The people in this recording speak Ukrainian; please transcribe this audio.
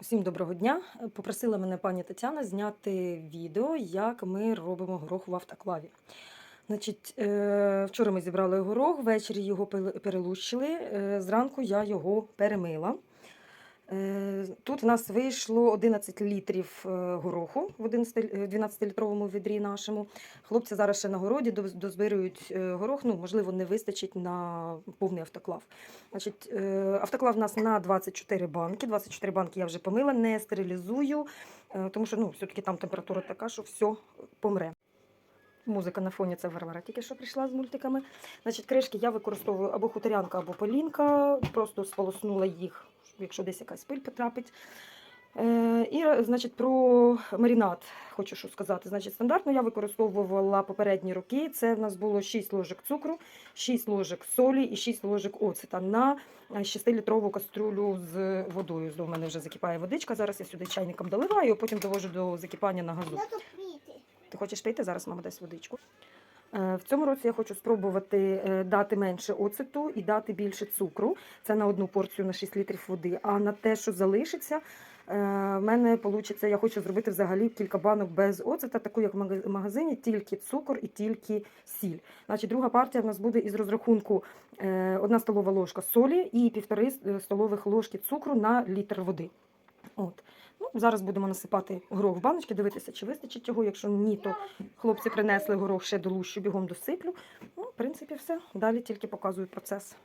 Усім доброго дня. Попросила мене пані Тетяна зняти відео, як ми робимо горох в автоклаві. Значить, е, вчора ми зібрали горох, ввечері його перелущили. е, Зранку я його перемила. Е, Тут в нас вийшло 11 літрів е, гороху в 11 е, 12-літровому відрі нашому. Хлопці зараз ще на городі доз- дозбирують е, горох. Ну, можливо, не вистачить на повний автоклав. Значить, автоклав у нас на 24 банки. 24 банки я вже помила, не стерилізую, тому що ну, все-таки там температура така, що все помре. Музика на фоні це Варвара тільки що прийшла з мультиками. Значить, кришки я використовую або хуторянка, або полінка. Просто сполоснула їх, якщо десь якась пиль потрапить. Е, і, значить, про маринад хочу що сказати. Значить, стандартно я використовувала попередні роки. Це в нас було 6 ложок цукру, 6 ложок солі і 6 ложок оцета на 6-літрову каструлю з водою. У мене вже закипає водичка. Зараз я сюди чайником доливаю, потім довожу до закипання на газу. Ти хочеш пити? Зараз мама дасть водичку. Е, В цьому році я хочу спробувати е, дати менше оцету і дати більше цукру. Це на одну порцію на 6 літрів води. А на те, що залишиться, е, в мене вийде, я хочу зробити взагалі кілька банок без оцета, таку як в мага- магазині, тільки цукор і тільки сіль. Значить, друга партія в нас буде із розрахунку одна столова ложка солі і півтори с- столових ложки цукру на літр води. От. Ну, зараз будемо насипати горох в баночки, дивитися, чи вистачить його. Якщо ні, то хлопці принесли горох ще долущу, бігом досиплю. Ну, в принципі, все. Далі тільки показую процес.